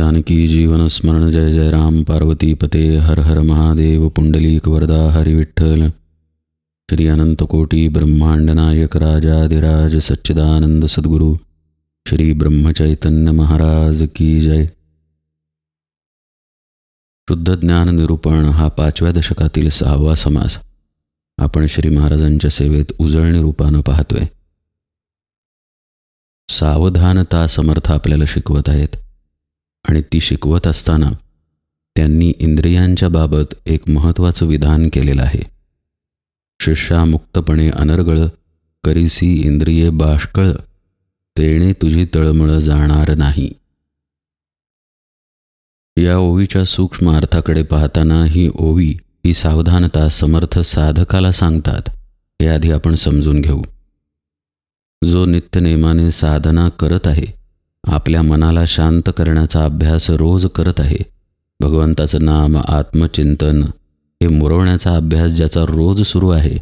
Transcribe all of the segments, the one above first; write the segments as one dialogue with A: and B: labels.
A: जानकी जीवन स्मरण जय जय राम पार्वती पते हर हर महादेव पुंडलीक वरदा हरिविठ्ठल श्री अनंत ब्रह्मांडनायक ब्रह्मांड नायक राजाधिराज सच्चिदानंद सद्गुरू श्री ब्रह्मचैतन्य महाराज की जय। शुद्ध ज्ञान निरूपण हा पाचव्या दशकातील सहावा समास. आपण श्री महाराजांच्या सेवेत उजळणी रूपानं पाहतोय. सावधानता समर्थ आपल्याला शिकवत आहेत. आणि ती शिकवत असताना त्यांनी इंद्रियांच्या बाबत एक महत्त्वाचं विधान केलेलं आहे. शिष्या मुक्तपणे अनर्गळ करीसी इंद्रिये बाष्कळ तेणे तुझी तळमळ जाणार नाही. या ओवीच्या सूक्ष्म अर्थाकडे पाहताना ही ओवी ही सावधानता समर्थ साधकाला सांगतात हे आधी आपण समजून घेऊ. जो नित्यनेमाने साधना करत आहे आपल्या मनाला शांत करण्याचा अभ्यास रोज करत आहे. भगवंताचं नाम आत्मचिंतन हे मुरवण्याचा अभ्यास ज्याचा रोज सुरू आहे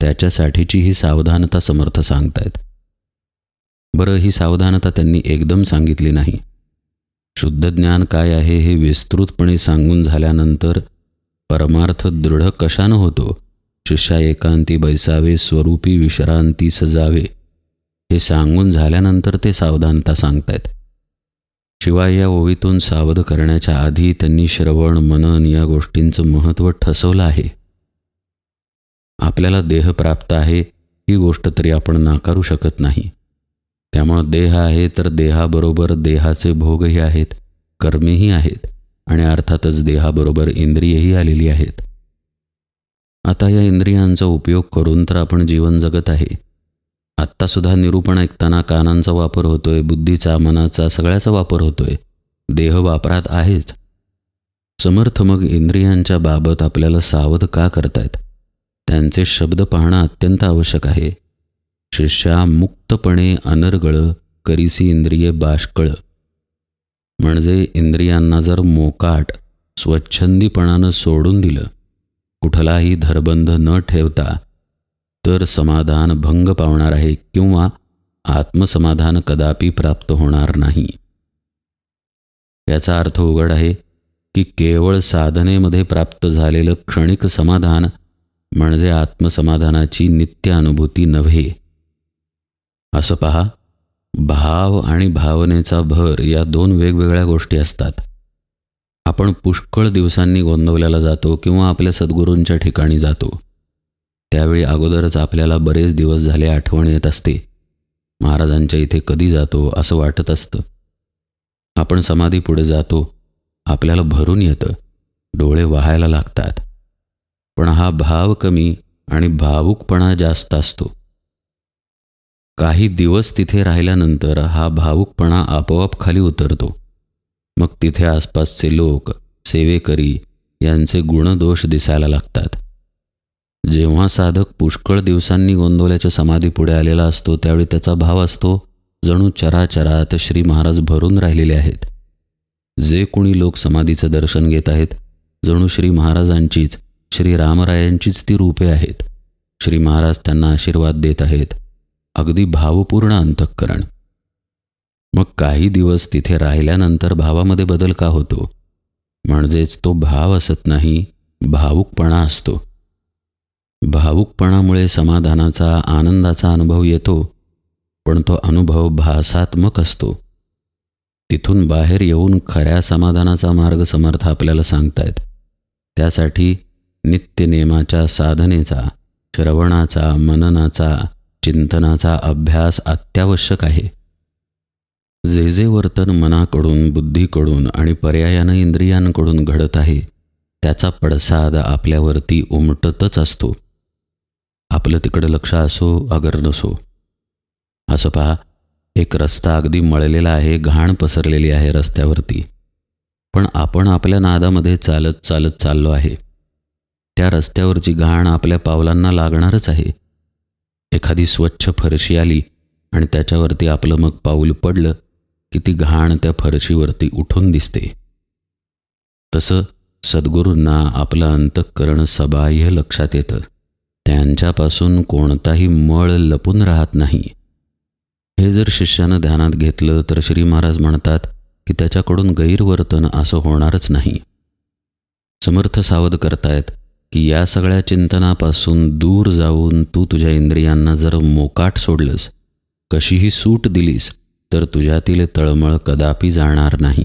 A: त्याच्यासाठीची ही सावधानता समर्थ सांगतायत. बरं ही सावधानता त्यांनी एकदम सांगितली नाही. शुद्ध ज्ञान काय आहे हे विस्तृतपणे सांगून झाल्यानंतर परमार्थ दृढ कशानं होतो? शिष्या एकांती बैसावे स्वरूपी विश्रांती सजावे हे सांगून झाल्यानंतर ते सावधानता सांगतायत. शिवाय या ओवीतून सावध करण्याच्या आधी त्यांनी श्रवण मनन या गोष्टींचं महत्त्व ठसवलं आहे. आपल्याला देह प्राप्त आहे ही गोष्ट तरी आपण नाकारू शकत नाही. त्यामुळं देह आहे तर देहाबरोबर देहाचे भोगही आहेत कर्मेही आहेत आणि अर्थातच देहाबरोबर इंद्रियही आलेली आहेत. आता या इंद्रियांचा उपयोग करून तर आपण जीवन जगत आहे. आत्तासुद्धा निरूपण ऐकताना कानांचा वापर होतोय बुद्धीचा मनाचा सगळ्याचा वापर होतोय. देह वापरात आहेच. समर्थ मग इंद्रियांच्या बाबत आपल्याला सावध का करतायत? त्यांचे शब्द पाहणं अत्यंत आवश्यक आहे. शिष्या मुक्तपणे अनर्गळ करीसी इंद्रिये बाष्कळ. म्हणजे इंद्रियांना जर मोकाट स्वच्छंदीपणानं सोडून दिलं कुठलाही धरबंध न ठेवता तर समाधान भंग पावणार आहे किंवा आत्मसमाधान कदापि प्राप्त होणार नाही. याचा अर्थ उघड आहे की केवळ साधनेमध्ये प्राप्त झालेलं क्षणिक समाधान म्हणजे आत्मसमाधानाची नित्य अनुभूती नव्हे. असं पहा भाव आणि भावनेचा भर या दोन वेगवेगळ्या गोष्टी असतात. आपण पुष्कळ दिवसांनी गोंदवल्याला जातो किंवा आपल्या सद्गुरूंच्या ठिकाणी जातो. त्यावेळी अगोदरच आपल्याला बरेच दिवस झाले आठवण येत असते. महाराजांच्या इथे कधी जातो असं वाटत असतं. आपण समाधी पुढे जातो आपल्याला भरून येतं डोळे वाहायला लागतात. पण हा भाव कमी आणि भावुकपणा जास्त असतो. काही दिवस तिथे राहिल्यानंतर हा भावुकपणा आपोआप खाली उतरतो. मग तिथे आसपासचे लोक सेवेकरी यांचे गुणदोष दिसायला लागतात. जेव्हा साधक पुष्कळ दिवसांनी गोंदवल्याच्या समाधी पुढे आलेला असतो त्यावेळी त्याचा भाव असतो जणू चराचरात श्री महाराज भरून राहिलेले आहेत. जे कोणी लोक समाधीचं दर्शन घेत आहेत जणू श्री महाराजांचीच श्री रामरायांचीच ती रूपे आहेत. श्री महाराज त्यांना आशीर्वाद देत आहेत. अगदी भावपूर्ण अंतःकरण. मग काही दिवस तिथे राहिल्यानंतर भावामध्ये बदल का होतो? म्हणजेच तो भाव असत नाही भावुकपणा असतो. भावुकपणामुळे समाधानाचा आनंदाचा अनुभव येतो पण तो अनुभव भासात्मक असतो. तिथून बाहेर येऊन खऱ्या समाधानाचा मार्ग समर्थ आपल्याला सांगतायत. त्यासाठी नित्यनेमाच्या साधनेचा श्रवणाचा मननाचा चिंतनाचा अभ्यास अत्यावश्यक आहे. जे जे वर्तन मनाकडून बुद्धीकडून आणि पर्यायानं इंद्रियांकडून घडत आहे त्याचा पडसाद आपल्यावरती उमटतच असतो. आपलं तिकडं लक्ष असो अगर नसो. असं पहा एक रस्ता अगदी मळलेला आहे घाण पसरलेली आहे रस्त्यावरती. पण आपण आपल्या नादामध्ये चालत चालत चाललो आहे. त्या रस्त्यावरची घाण आपल्या पावलांना लागणारच आहे. एखादी स्वच्छ फरशी आली आणि त्याच्यावरती आपलं मग पाऊल पडलं की ती घाण त्या फरशीवरती उठून दिसते. तसं सद्गुरूंना आपलं अंतःकरण सबाह्य लक्षात येतं. त्यांच्यापासून कोणताही मळ लपून राहत नाही. हे जर शिष्यानं ध्यानात घेतलं तर श्री महाराज म्हणतात की त्याच्याकडून गैरवर्तन असं होणारच नाही. समर्थ सावध करतायत की या सगळ्या चिंतनापासून दूर जाऊन तू तुझ्या इंद्रियांना जर मोकाट सोडलंस कशीही सूट दिलीस तर तुझ्यातील तळमळ कदापि जाणार नाही.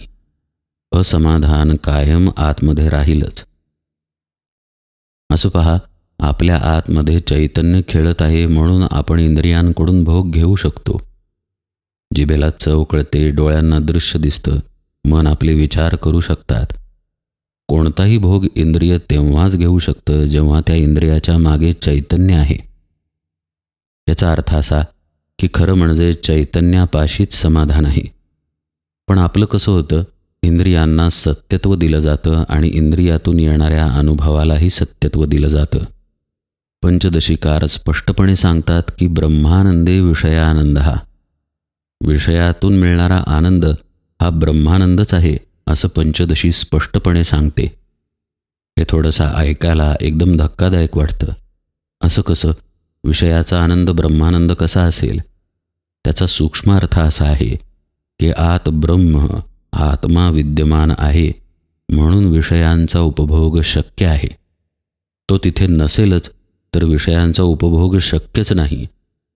A: असमाधान कायम आतमध्ये राहीलच. असं पहा आपल्या आतमध्ये चैतन्य खेळत आहे म्हणून आपण इंद्रियांकडून भोग घेऊ शकतो. जिभेला चव कळते डोळ्यांना दृश्य दिसतं मन आपले विचार करू शकतात. कोणताही भोग इंद्रिय तेव्हाच घेऊ शकतं जेव्हा त्या इंद्रियाच्या मागे चैतन्य आहे. याचा अर्थ असा की खरं म्हणजे चैतन्यापाशीच समाधान आहे. पण आपलं कसं होतं? इंद्रियांना सत्यत्व दिलं जातं आणि इंद्रियातून येणाऱ्या अनुभवालाही सत्यत्व दिलं जातं. पंचदशीकार स्पष्टपणे सांगतात की ब्रह्मानंदे विषयानंद. हा विषयातून मिळणारा आनंद हा ब्रह्मानंदच आहे असं पंचदशी स्पष्टपणे सांगते. हे थोडंसं ऐकायला एकदम धक्कादायक वाटतं. असं कसं? विषयाचा आनंद ब्रह्मानंद कसा असेल? त्याचा सूक्ष्म अर्थ असा आहे की आत ब्रह्म आत्मा विद्यमान आहे म्हणून विषयांचा उपभोग शक्य आहे. तो तिथे नसेलच तर विषयांचा उपभोग शक्यच नाही.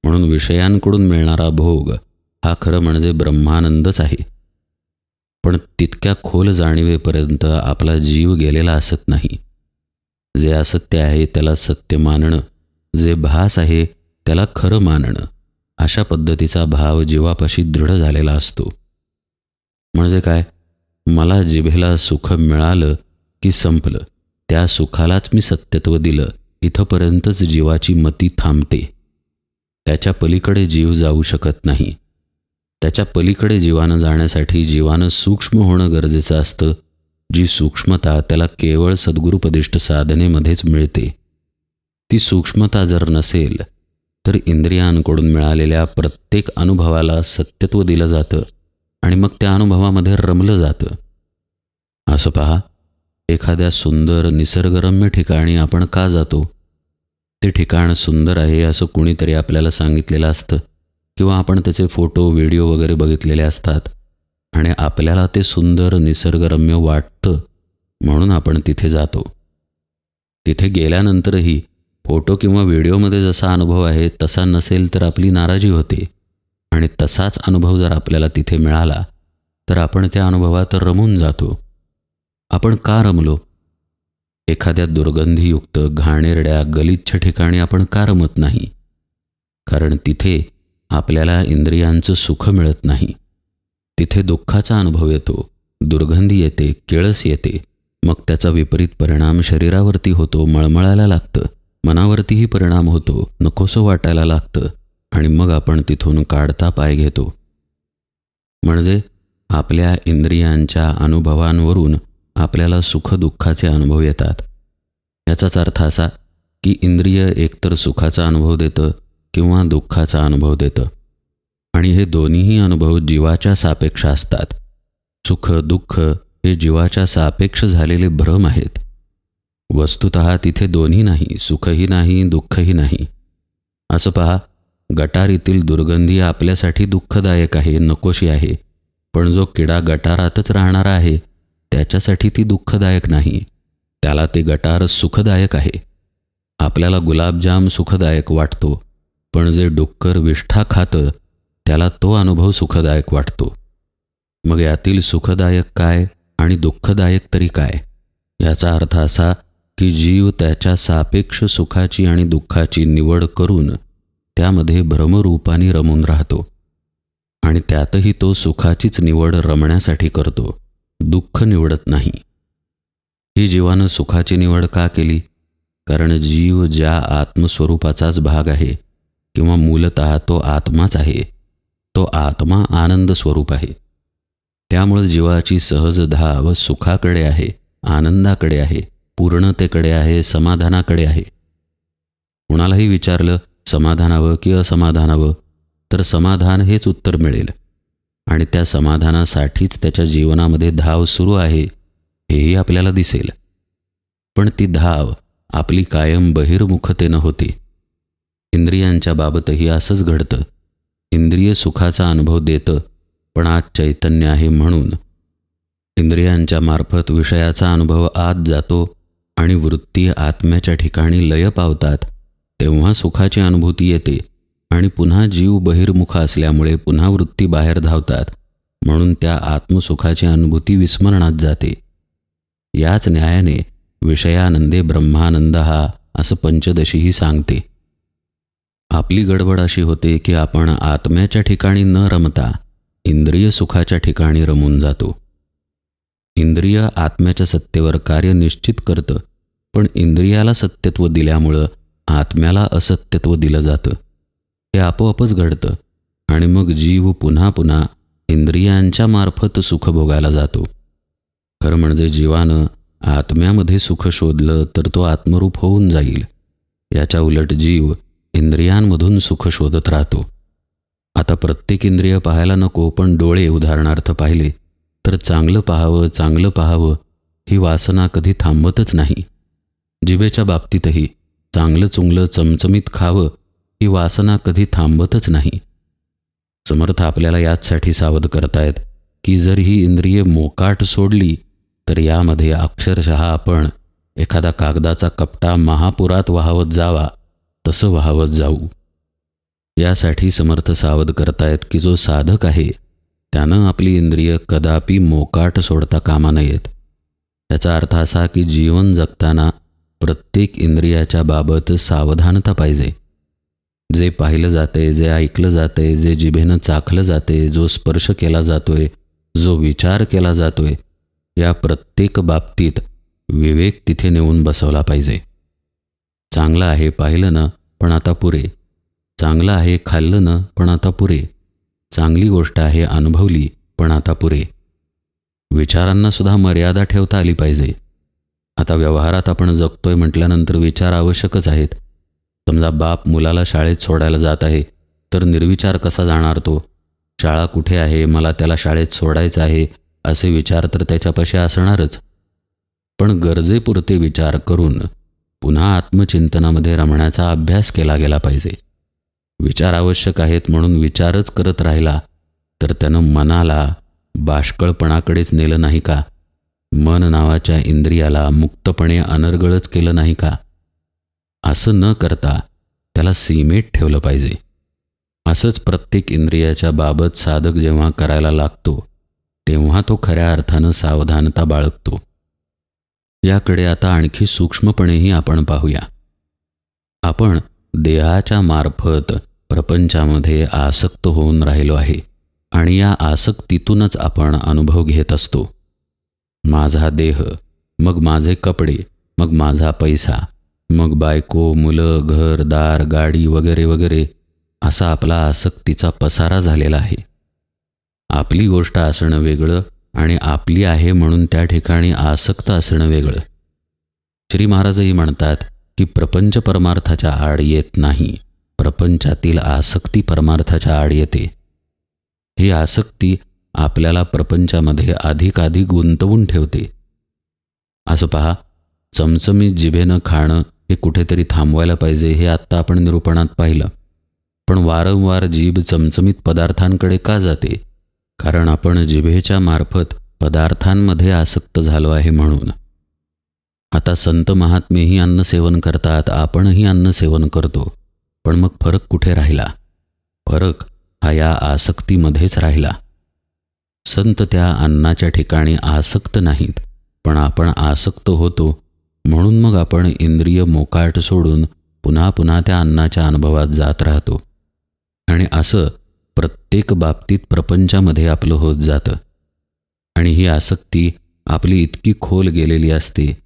A: म्हणून विषयांकडून मिळणारा भोग हा खरं म्हणजे ब्रह्मानंदच आहे. पण तितक्या खोल जाणीवेपर्यंत आपला जीव गेलेला असत नाही. जे असत्य आहे त्याला सत्य मानणं जे भास आहे त्याला खरं मानणं अशा पद्धतीचा भाव जीवापाशी दृढ झालेला असतो. म्हणजे काय? मला जिभेला सुख मिळालं की संपलं त्या सुखालाच मी सत्यत्व दिलं इथंपर्यंतच जीवाची मती थांबते. त्याच्या पलीकडे जीव जाऊ शकत नाही. त्याच्या पलीकडे जीवानं जाण्यासाठी जीवानं सूक्ष्म होणं गरजेचं असतं जी सूक्ष्मता त्याला केवळ सद्गुरुपदिष्ट साधनेमध्येच मिळते. ती सूक्ष्मता जर नसेल तर इंद्रियांकडून मिळालेल्या प्रत्येक अनुभवाला सत्यत्व दिलं जातं आणि मग त्या अनुभवामध्ये रमलं जातं. असं पहा एखाद्या सुंदर निसर्गरम्य ठिकाणी आपण का जातो? ते ठिकाण सुंदर आहे असं कुणीतरी आपल्याला सांगितलेलं असतं किंवा आपण त्याचे फोटो व्हिडिओ वगैरे बघितलेले असतात आणि आपल्याला ते सुंदर निसर्गरम्य वाटतं म्हणून आपण तिथे जातो. तिथे गेल्यानंतरही फोटो किंवा व्हिडिओमध्ये जसा अनुभव आहे तसा नसेल तर आपली नाराजी होते. आणि तसाच अनुभव जर आपल्याला तिथे मिळाला तर आपण त्या अनुभवात रमून जातो. आपण का रमलो? एखाद्या दुर्गंधीयुक्त घाणेरड्या गलिच्छ ठिकाणी आपण का रमत नाही? कारण तिथे आपल्याला इंद्रियांचं सुख मिळत नाही. तिथे दुःखाचा अनुभव येतो दुर्गंधी येते केळस येते मग त्याचा विपरीत परिणाम शरीरावरती होतो मळमळायला लागतं मनावरतीही परिणाम होतो नकोसं वाटायला लागतं आणि मग आपण तिथून काढता पाय घेतो. म्हणजे आपल्या इंद्रियांच्या अनुभवांवरून आपल्याला सुखदुःखाचे अनुभव येतात. याचाच अर्थ असा की इंद्रिय एकतर सुखाचा अनुभव देतं किंवा दुःखाचा अनुभव देतं. आणि हे दोन्हीही अनुभव जीवाच्या सापेक्ष असतात. सुख दुःख हे जीवाच्या सापेक्ष झालेले भ्रम आहेत. वस्तुत तिथे दोन्ही नाही सुखही नाही दुःखही नाही. असं पहा गटारीतील दुर्गंधी आपल्यासाठी दुःखदायक आहे नकोशी आहे पण जो किडा गटारातच राहणारा आहे त्याच्यासाठी ती दुःखदायक नाही. त्याला ते गटार सुखदायक आहे. आपल्याला गुलाबजाम सुखदायक वाटतो पण जे डुक्कर विष्ठा खातं त्याला तो अनुभव सुखदायक वाटतो. मग यातील सुखदायक काय आणि दुःखदायक तरी काय? याचा अर्थ असा की जीव त्याच्या सापेक्ष सुखाची आणि दुःखाची निवड करून त्यामध्ये भ्रमरूपाने रमून राहतो. आणि त्यातही तो सुखाचीच निवड रमण्यासाठी करतो. दुःख निवडत नाही. ही जीवानं सुखाची निवड का केली? कारण जीव ज्या आत्मस्वरूपाचाच भाग आहे किंवा मूलत तो आत्माच आहे तो आत्मा आनंद स्वरूप आहे. त्यामुळे जीवाची सहज धाव सुखाकडे आहे आनंदाकडे आहे पूर्णतेकडे आहे समाधानाकडे आहे. कुणालाही विचारलं समाधानावं की असमाधानावं तर समाधान हेच उत्तर मिळेल. आणि त्या समाधानासाठीच त्याच्या जीवनामध्ये धाव सुरू आहे हेही आपल्याला दिसेल. पण ती धाव आपली कायम बहिर्मुखतेनं होती. इंद्रियांच्या बाबतही असंच घडतं. इंद्रिय सुखाचा अनुभव देतं पण आज चैतन्य आहे म्हणून. इंद्रियांच्या मार्फत विषयाचा अनुभव आत जातो आणि वृत्ती आत्म्याच्या ठिकाणी लय पावतात तेव्हा सुखाची अनुभूती येते. आणि पुन्हा जीव बहिर्मुख असल्यामुळे पुन्हा वृत्ती बाहेर धावतात म्हणून त्या आत्मसुखाची अनुभूती विस्मरणात जाते. याच न्यायाने विषयानंदे ब्रह्मानंद हा असं पंचदशीही सांगते. आपली गडबड अशी होते की आपण आत्म्याच्या ठिकाणी न रमता इंद्रिय सुखाच्या ठिकाणी रमून जातो. इंद्रिय आत्म्याच्या सत्तेवर कार्य निश्चित करतं पण इंद्रियाला सत्यत्व दिल्यामुळं आत्म्याला असत्यत्व दिलं जातं. हे आपोआपच घडतं आणि मग जीव पुन्हा पुन्हा इंद्रियांच्या मार्फत सुख भोगायला जातो. खरं म्हणजे जीवानं आत्म्यामध्ये सुख शोधलं तर तो आत्मरूप होऊन जाईल. याच्या उलट जीव इंद्रियांमधून सुख शोधत राहतो. आता प्रत्येक इंद्रिय पाहायला नको पण डोळे उदाहरणार्थ पाहिले तर चांगलं पाहावं चांगलं पाहावं ही वासना कधी थांबतच नाही. जिभेच्या बाबतीतही चांगलं चुंगलं चमचमीत खावं ही वासना कधी थांबतच नाही. समर्थ आपल्याला याचसाठी सावध करतायत की जर ही इंद्रिये मोकाट सोडली तर यामध्ये अक्षरशः आपण एखादा कागदाचा कपटा महापुरात वाहवत जावा तसं वाहवत जाऊ. यासाठी समर्थ सावध करतायत की जो साधक आहे त्यानं आपली इंद्रिय कदापि मोकाट सोडता कामा नयेत. याचा अर्थ असा की जीवन जगताना प्रत्येक इंद्रियाच्या बाबत सावधानता पाहिजे. जे पाहिलं जाते जे ऐकलं जाते जे जिभेनं चाखलं जाते जो स्पर्श केला जातोय जो विचार केला जातोय या प्रत्येक बाबतीत विवेक तिथे नेऊन बसवला पाहिजे. चांगलं आहे पाहिलं ना पण आता पुरे. चांगलं आहे खाल्लं ना पण आता पुरे. चांगली गोष्ट आहे अनुभवली पण आता पुरे. विचारांना सुद्धा मर्यादा ठेवता आली पाहिजे. आता व्यवहारात आपण जगतोय म्हटल्यानंतर विचार आवश्यकच आहेत. समजा बाप मुलाला शाळेत सोडायला जात आहे तर निर्विचार कसा जाणार तो? शाळा कुठे आहे? मला त्याला शाळेत सोडायचं आहे असे विचार तर त्याच्यापाशी असणारच. पण गरजेपुरते विचार करून पुन्हा आत्मचिंतनामध्ये रमण्याचा अभ्यास केला गेला पाहिजे. विचार आवश्यक आहेत म्हणून विचारच करत राहिला तर त्यानं मनाला बाष्कळपणाकडेच नेलं नाही का? मन नावाच्या इंद्रियाला मुक्तपणे अनर्गळच केलं नाही का? असं न करता त्याला सीमेत ठेवलं पाहिजे. असंच प्रत्येक इंद्रियाच्या बाबत साधक जेव्हा करायला लागतो तेव्हा तो खऱ्या अर्थानं सावधानता बाळगतो. याकडे आता आणखी सूक्ष्मपणेही आपण पाहूया. आपण देहाच्या मार्फत प्रपंचामध्ये आसक्त होऊन राहिलो आहे आणि या आसक्तीतूनच आपण अनुभव घेत असतो. माझा देह मग माझे कपडे मग माझा पैसा मग बायको मुलं घर दार गाडी वगैरे वगैरे असा आपला आसक्तीचा पसारा झालेला आहे. आपली गोष्ट असणं वेगळं आणि आपली आहे म्हणून त्या ठिकाणी आसक्त असणं वेगळं. श्री महाराजही म्हणतात की प्रपंच परमार्थाच्या आड येत नाही. प्रपंचातील आसक्ती परमार्थाच्या आड येते. ही आसक्ती आपल्याला प्रपंचामध्ये अधिकाधिक गुंतवून ठेवते. असं पहा चमचमीत जिभेनं खाणं हे कुठेतरी थांबवायला पाहिजे हे आत्ता आपण निरूपणात पाहिलं. पण वारंवार जीभ चमचमीत पदार्थांकडे का जाते? कारण आपण जिभेच्या मार्फत पदार्थांमध्ये आसक्त झालो आहे म्हणून. आता संत महात्मेही अन्न सेवन करतात आपणही अन्न सेवन करतो. पण मग फरक कुठे राहिला? फरक हा या आसक्तीमध्येच राहिला. संत त्या अन्नाच्या ठिकाणी आसक्त नाहीत पण आपण आसक्त होतो म्हणून मग आपण इंद्रिय मोकाट सोडून पुन्हा पुन्हा त्या अन्नाच्या अनुभवात जात राहतो. आणि असं प्रत्येक बाबतीत प्रपंचामध्ये आपलं होत जातं. आणि ही आसक्ती आपली इतकी खोल गेलेली असते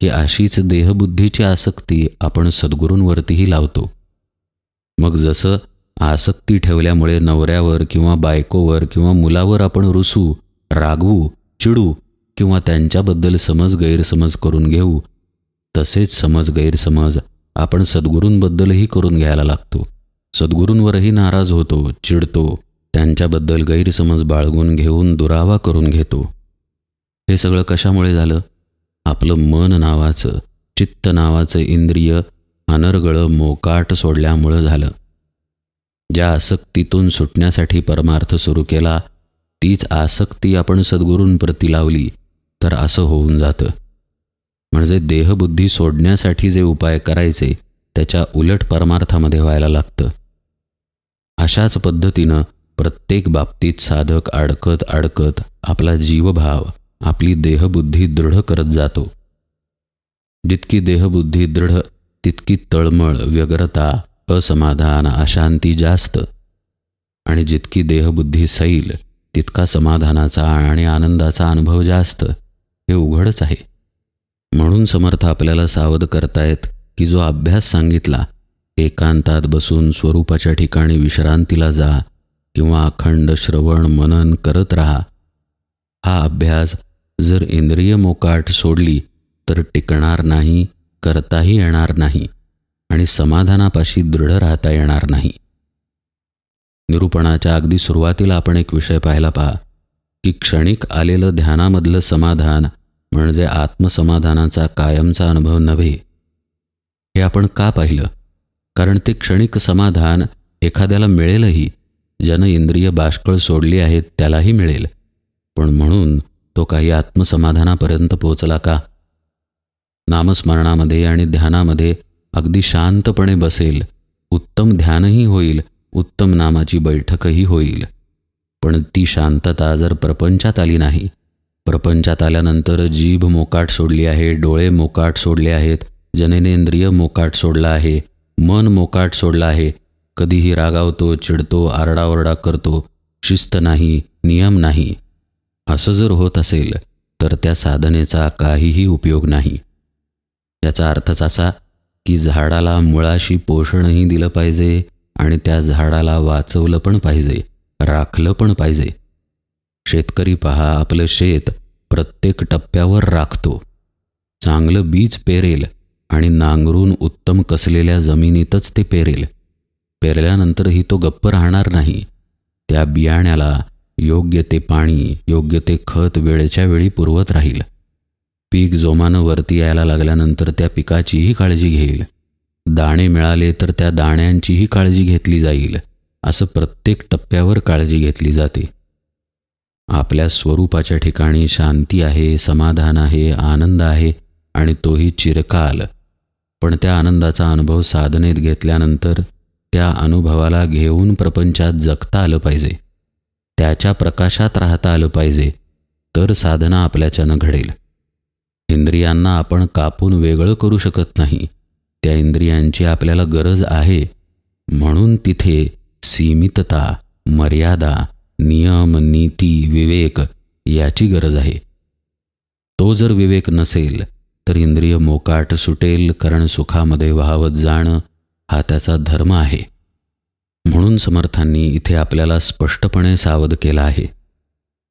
A: की अशीच देहबुद्धीची आसक्ती आपण सद्गुरूंवरतीही लावतो. मग जसं आसक्ती ठेवल्यामुळे नवऱ्यावर किंवा बायकोवर किंवा मुलावर आपण रुसू रागवू चिडू किंवा त्यांच्याबद्दल समज गैरसमज करून घेऊ तसेच समज गैरसमज आपण सद्गुरूंबद्दलही करून घ्यायला लागतो. सद्गुरूंवरही नाराज होतो चिडतो त्यांच्याबद्दल गैरसमज बाळगून घेऊन दुरावा करून घेतो. हे सगळं कशामुळे झालं? आपलं मन नावाचं चित्त नावाचं इंद्रिय अनर्गळं मोकाट सोडल्यामुळं झालं. ज्या आसक्तीतून सुटण्यासाठी परमार्थ सुरू केला तीच आसक्ती आपण सद्गुरूंप्रती लावली तर असं होऊन जातं. म्हणजे देहबुद्धी सोडण्यासाठी जे उपाय करायचे त्याच्या उलट परमार्थामध्ये व्हायला लागतं. अशाच पद्धतीनं प्रत्येक बाबतीत साधक अडकत अडकत आपला जीवभाव आपली देहबुद्धी दृढ करत जातो. जितकी देहबुद्धी दृढ तितकी तळमळ व्यग्रता असमाधान अशांती जास्त. आणि जितकी देहबुद्धी सैल तितका समाधानाचा आणि आनंदाचा अनुभव जास्त. हे उघडच आहे. म्हणून समर्थ आपल्याला सावध करतायत की जो अभ्यास सांगितला एकांतात बसून स्वरूपाच्या ठिकाणी विश्रांतीला जा किंवा अखंड श्रवण मनन करत राहा. हा अभ्यास जर इंद्रिय मोकाट सोडली तर टिकणार नाही करताही येणार नाही आणि समाधानापाशी दृढ राहता येणार नाही. निरूपणाच्या अगदी सुरुवातीला आपण एक विषय पाहायला पहा की क्षणिक आलेलं ध्यानामधलं समाधान म्हणजे आत्मसमाधानाचा कायमचा अनुभव नव्हे. हे आपण का पाहिलं? कारण ते क्षणिक समाधान एखाद्याला मिळेलही. ज्यानं इंद्रिय बाष्कळ सोडली आहेत त्यालाही मिळेल. पण म्हणून तो काही आत्मसमाधानापर्यंत पोचला का? नामस्मरणामध्ये आणि ध्यानामध्ये अगदी शांतपणे बसेल. उत्तम ध्यानही होईल उत्तम नामाची बैठकही होईल. पण ती शांतता जर प्रपंचात आली नाही प्रपंचात आल्यानंतर जीभ मोकाट सोडली आहे डोळे मोकाट सोडले आहेत जननेंद्रिय मोकाट सोडला आहे मन मोकाट सोडला आहे. कधीही रागावतो चिडतो आरडाओरडा करतो शिस्त नाही नियम नाही. असं जर होत असेल तर त्या साधनेचा काहीही उपयोग नाही. याचा अर्थच असा की झाडाला मुळाशी पोषणही दिलं पाहिजे आणि त्या झाडाला वाचवलं पण पाहिजे राखलं पण पाहिजे. शेतकरी पहा आपलं शेत प्रत्येक टप्प्यावर राखतो. चांगलं बीज पेरेल आणि नांगरून उत्तम कसलेल्या जमिनीतच ते पेरेल. पेरल्यानंतरही तो गप्प राहणार नाही. त्या बियाण्याला योग्य ते पाणी योग्य ते खत वेळेच्या वेळी पुरवत राहील. पीक जोमानं वरती यायला लागल्यानंतर त्या पिकाचीही काळजी घेईल. दाणे मिळाले तर त्या दाण्यांचीही काळजी घेतली जाईल असं प्रत्येक टप्प्यावर काळजी घेतली जाते. आपल्या स्वरूपाच्या ठिकाणी शांती आहे समाधान आहे आनंद आहे आणि तोही चिरकाल. पण त्या आनंदाचा अनुभव साधनेत घेतल्यानंतर त्या अनुभवाला घेऊन प्रपंचात जगता आलं पाहिजे. त्याच्या प्रकाशात राहता आलं पाहिजे तर साधना आपल्याच्यानं घडेल. इंद्रियांना आपण कापून वेगळं करू शकत नाही. त्या इंद्रियांची आपल्याला गरज आहे म्हणून तिथे सीमितता मर्यादा नियम नीती विवेक याची गरज आहे. तो जर विवेक नसेल तर इंद्रिय मोकाट सुटेल कारण सुखामध्ये वाहवत जाणं हा त्याचा धर्म आहे. म्हणून समर्थांनी इथे आपल्याला स्पष्टपणे सावध केला आहे.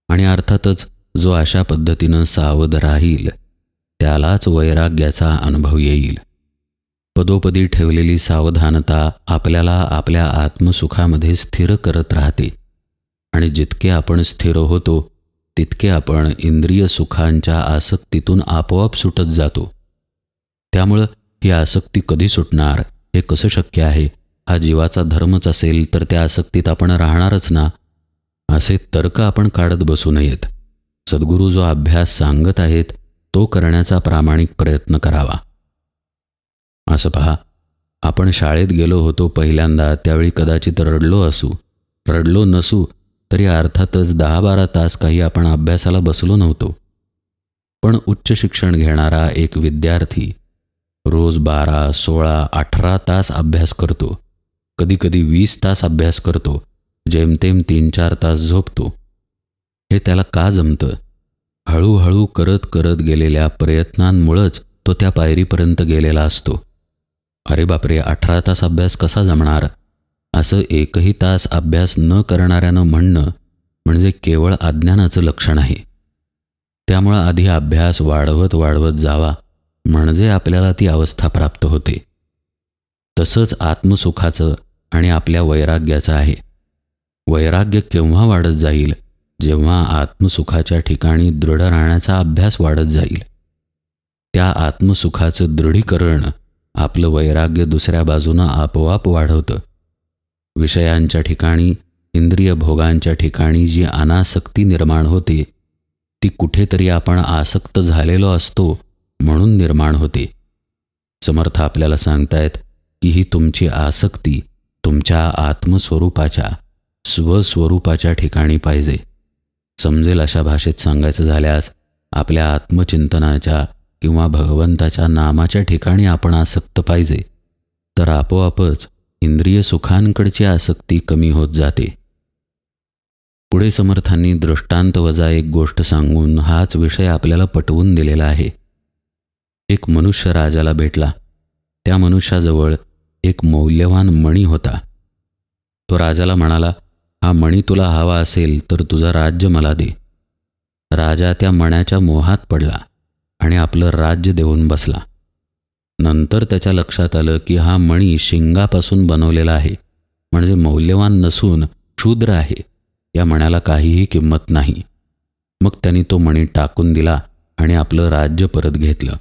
A: आणि अर्थातच जो अशा पद्धतीनं सावध राहील त्यालाच वैराग्याचा अनुभव येईल. पदोपदी ठेवलेली सावधानता आपल्याला आपल्या आत्मसुखामध्ये स्थिर करत राहते. आणि जितके आपण स्थिर होतो तितके आपण इंद्रिय सुखांच्या आसक्तीतून आपोआप सुटत जातो. त्यामुळं ही आसक्ती कधी सुटणार हे कसं शक्य आहे? हा जीवाचा धर्मच असेल तर त्या आसक्तीत आपण राहणारच ना. असे तर्क आपण काढत बसू नयेत. सद्गुरू जो अभ्यास सांगत आहेत तो करण्याचा प्रामाणिक प्रयत्न करावा. असं पहा आपण शाळेत गेलो होतो पहिल्यांदा त्यावेळी कदाचित रडलो असू. रडलो नसू तरी अर्थातच दहा बारा तास काही आपण अभ्यासाला बसलो नव्हतो. पण उच्च शिक्षण घेणारा एक विद्यार्थी रोज बारा सोळा अठरा तास अभ्यास करतो. कधीकधी वीस तास अभ्यास करतो. जेमतेम तीन चार तास झोपतो. हे त्याला का जमतं? हळूहळू करत करत गेलेल्या प्रयत्नांमुळंच तो त्या पायरीपर्यंत गेलेला असतो. अरे बापरे अठरा तास अभ्यास कसा जमणार? असं एकही तास अभ्यास न करणाऱ्यानं म्हणणं म्हणजे केवळ अज्ञानाचं लक्षण आहे. त्यामुळं आधी अभ्यास वाढवत वाढवत जावा म्हणजे आपल्याला ती अवस्था प्राप्त होते. तसंच आत्मसुखाचं आणि आपल्या वैराग्याचं आहे. वैराग्य केव्हा वाढत जाईल? जेव्हा आत्मसुखाच्या ठिकाणी दृढ राहण्याचा अभ्यास वाढत जाईल. त्या आत्मसुखाचं दृढीकरण आपलं वैराग्य दुसऱ्या बाजूनं आपोआप वाढवतं. विषयांच्या ठिकाणी इंद्रिय भोगांच्या ठिकाणी जी अनासक्ती निर्माण होते ती कुठेतरी आपण आसक्त झालेलो असतो म्हणून निर्माण होते. समर्थ आपल्याला सांगतायत की ही तुमची आसक्ती तुमच्या आत्मस्वरूपाच्या स्वस्वरूपाच्या ठिकाणी पाहिजे. समजेल अशा भाषेत सांगायचं झाल्यास आपल्या आत्मचिंतनाच्या किंवा भगवंताच्या नामाच्या ठिकाणी आपण आसक्त पाहिजे. तर आपोआपच इंद्रिय सुखांकडची आसक्ती कमी होत जाते. पुढे समर्थांनी दृष्टांत वजा एक गोष्ट सांगून हाच विषय आपल्याला पटवून दिलेला आहे. एक मनुष्य राजाला भेटला. त्या मनुष्याजवळ एक मौल्यवान मणी होता. तो राजाला म्हणाला हा मणी तुला हवा असेल तर तुझं राज्य मला दे. राजा त्या मण्याच्या मोहात पडला आणि आपलं राज्य देऊन बसला. नंतर त्याच्या लक्षात आलं की हा मणी शिंगापासून बनवलेला आहे. म्हणजे मौल्यवान नसून क्षुद्र आहे. या मण्याला काहीही किंमत नाही. मग त्यांनी तो मणी टाकून दिला आणि आपलं राज्य परत घेतलं.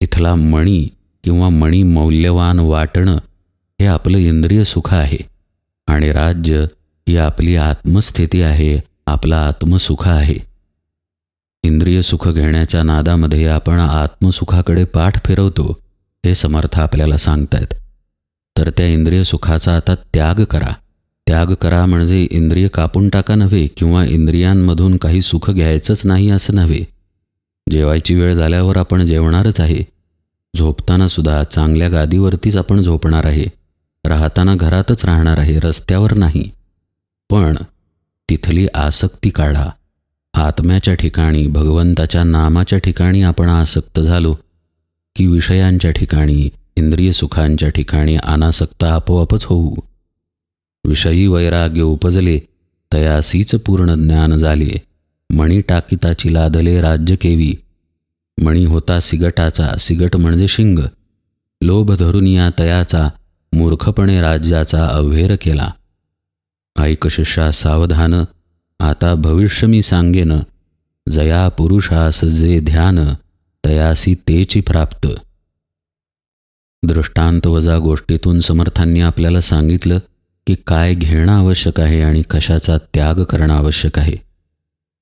A: इथला मणी किंवा मणी मौल्यवान वाटणं हे आपलं इंद्रिय सुख आहे. आणि राज्य ही आपली आत्मस्थिती आहे आपला आत्मसुख आहे. इंद्रिय सुख घेण्याच्या नादामध्ये आपण आत्मसुखाकडे पाठ फिरवतो हे समर्थ आपल्याला सांगतायत. तर त्या इंद्रिय सुखाचा आता त्याग करा. त्याग करा म्हणजे इंद्रिय कापून टाका नव्हे किंवा इंद्रियांमधून काही सुख घ्यायचंच नाही असं नव्हे. जेवायची वेळ झाल्यावर आपण जेवणारच आहे. झोपताना सुद्धा चांगल्या गादीवरतीच आपण झोपणार आहे. राहताना घरातच राहणार आहे रस्त्यावर नाही. पण तिथली आसक्ती काढा. आत्म्याच्या ठिकाणी भगवंताच्या नामाच्या ठिकाणी आपण आसक्त झालो की विषयांच्या ठिकाणी इंद्रिय सुखांच्या ठिकाणी अनासक्त आपोआपच होऊ. विषयी वैराग्य उपजले तयासीच पूर्ण ज्ञान झाले. मणी टाकिताची लादले राज्य केवी. मणी होता सिगटाचा सिगट म्हणजे शिंग. लोभ धरून या तयाचा मूर्खपणे राज्याचा अव्हेर केला. ऐक शिष्या सावधान आता भविष्य मी सांगेन जया पुरुषास जे ध्यान तयासी तेची प्राप्त. दृष्टांत वजा गोष्टीतून समर्थांनी आपल्याला सांगितलं की काय घेणं आवश्यक आहे आणि कशाचा त्याग करणं आवश्यक आहे.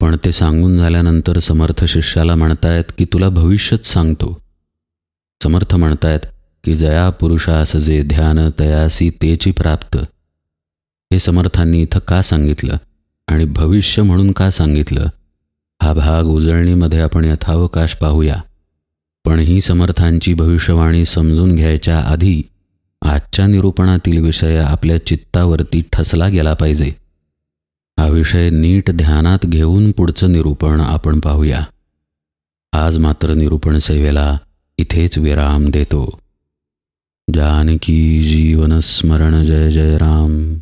A: पण ते सांगून झाल्यानंतर समर्थ शिष्याला म्हणतायत की तुला भविष्यच सांगतो. समर्थ म्हणतायत की जया पुरुषास जे ध्यान तयासी तेची प्राप्त. हे समर्थांनी इथं का सांगितलं? आणि भविष्य म्हणून का सांगितलं? हा भाग उजळणीमध्ये आपण यथावकाश पाहूया. पण ही समर्थांची भविष्यवाणी समजून घ्यायच्या आधी आजच्या निरूपणातील विषय आपल्या चित्तावरती ठसला गेला पाहिजे. हा विषय नीट ध्यानात घेऊन पुढचं निरूपण आपण पाहूया. आज मात्र निरूपण सेवेला इथेच विराम देतो. जानकी जीवनस्मरण जय जय राम.